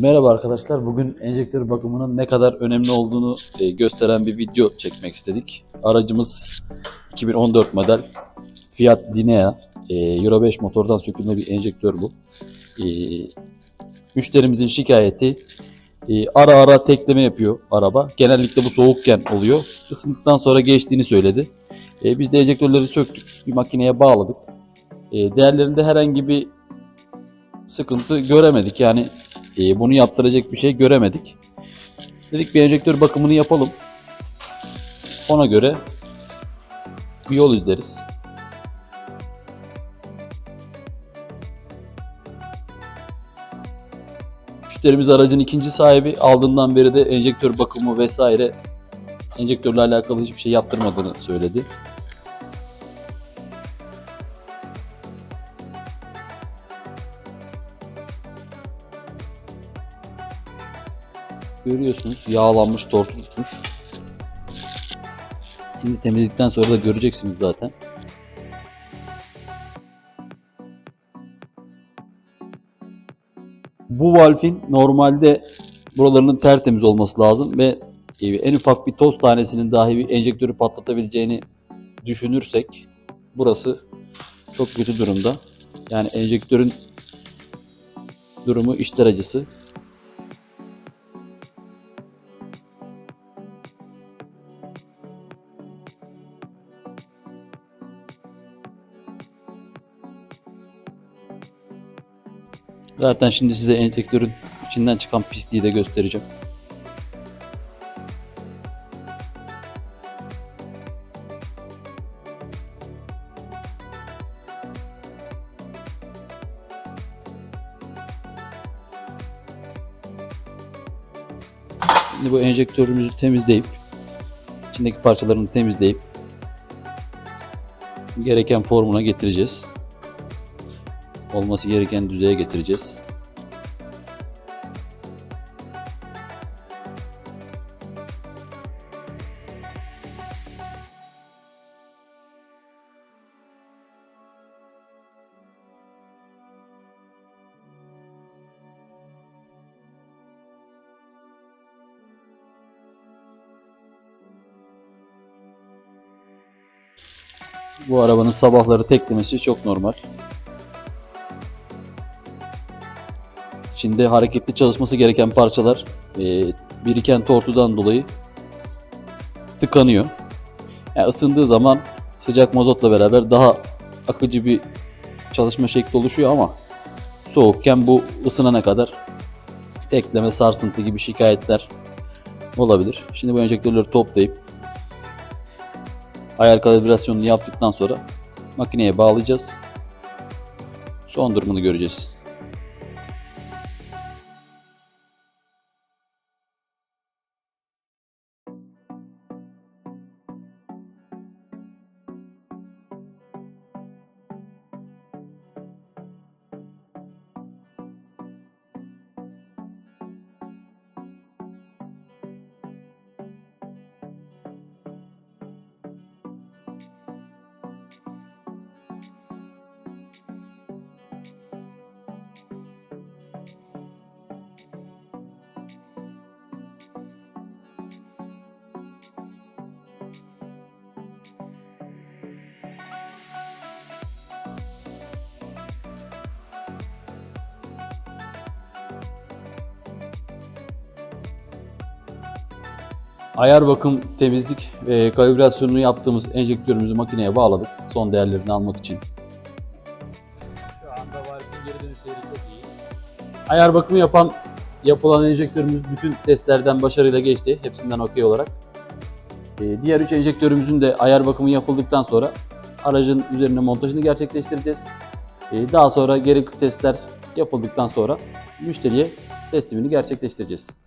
Merhaba arkadaşlar. Bugün enjektör bakımının ne kadar önemli olduğunu e, gösteren bir video çekmek istedik. Aracımız 2014 model Fiat Linea e, Euro 5 motordan sökülme bir enjektör bu. E, Müşterimizin şikayeti ara ara tekleme yapıyor araba. Genellikle bu soğukken oluyor. Isındıktan sonra geçtiğini söyledi. Biz de enjektörleri söktük. Bir makineye bağladık. Değerlerinde herhangi bir sıkıntı göremedik. Yani e, bunu yaptıracak bir şey göremedik. Dedik bir enjektör bakımını yapalım. Ona göre bir yol izleriz. Müşterimiz aracın ikinci sahibi. Aldığından beri de enjektör bakımı vesaire enjektörle alakalı hiçbir şey yaptırmadığını söyledi. Görüyorsunuz yağlanmış, tortu tutmuş. Şimdi temizledikten sonra da göreceksiniz zaten. Bu valfin normalde buralarının tertemiz olması lazım ve e, en ufak bir toz tanesinin dahi bir enjektörü patlatabileceğini düşünürsek burası çok kötü durumda. Yani enjektörün durumu işler acısı. Zaten şimdi size enjektörün içinden çıkan pisliği de göstereceğim. Şimdi bu enjektörümüzü temizleyip içindeki parçalarını temizleyip gereken formuna getireceğiz olması gereken düzeye getireceğiz. Bu arabanın sabahları teklemesi çok normal. İçinde hareketli çalışması gereken parçalar e, biriken tortudan dolayı tıkanıyor. Yani ısındığı zaman sıcak mazotla beraber daha akıcı bir çalışma şekli oluşuyor ama soğukken bu ısınana kadar tekleme, sarsıntı gibi şikayetler olabilir. Şimdi bu enjektörleri toplayıp ayar kalibrasyonunu yaptıktan sonra makineye bağlayacağız. Son durumunu göreceğiz. Ayar bakım temizlik ve kalibrasyonunu yaptığımız enjektörümüzü makineye bağladık. Son değerlerini almak için. Şu anda valfin geri dönüşleri çok iyi. Ayar bakımı yapan yapılan enjektörümüz bütün testlerden başarıyla geçti. Hepsinden okey olarak. Ee, diğer üç enjektörümüzün de ayar bakımı yapıldıktan sonra aracın üzerine montajını gerçekleştireceğiz. Ee, daha sonra gerekli testler yapıldıktan sonra müşteriye teslimini gerçekleştireceğiz.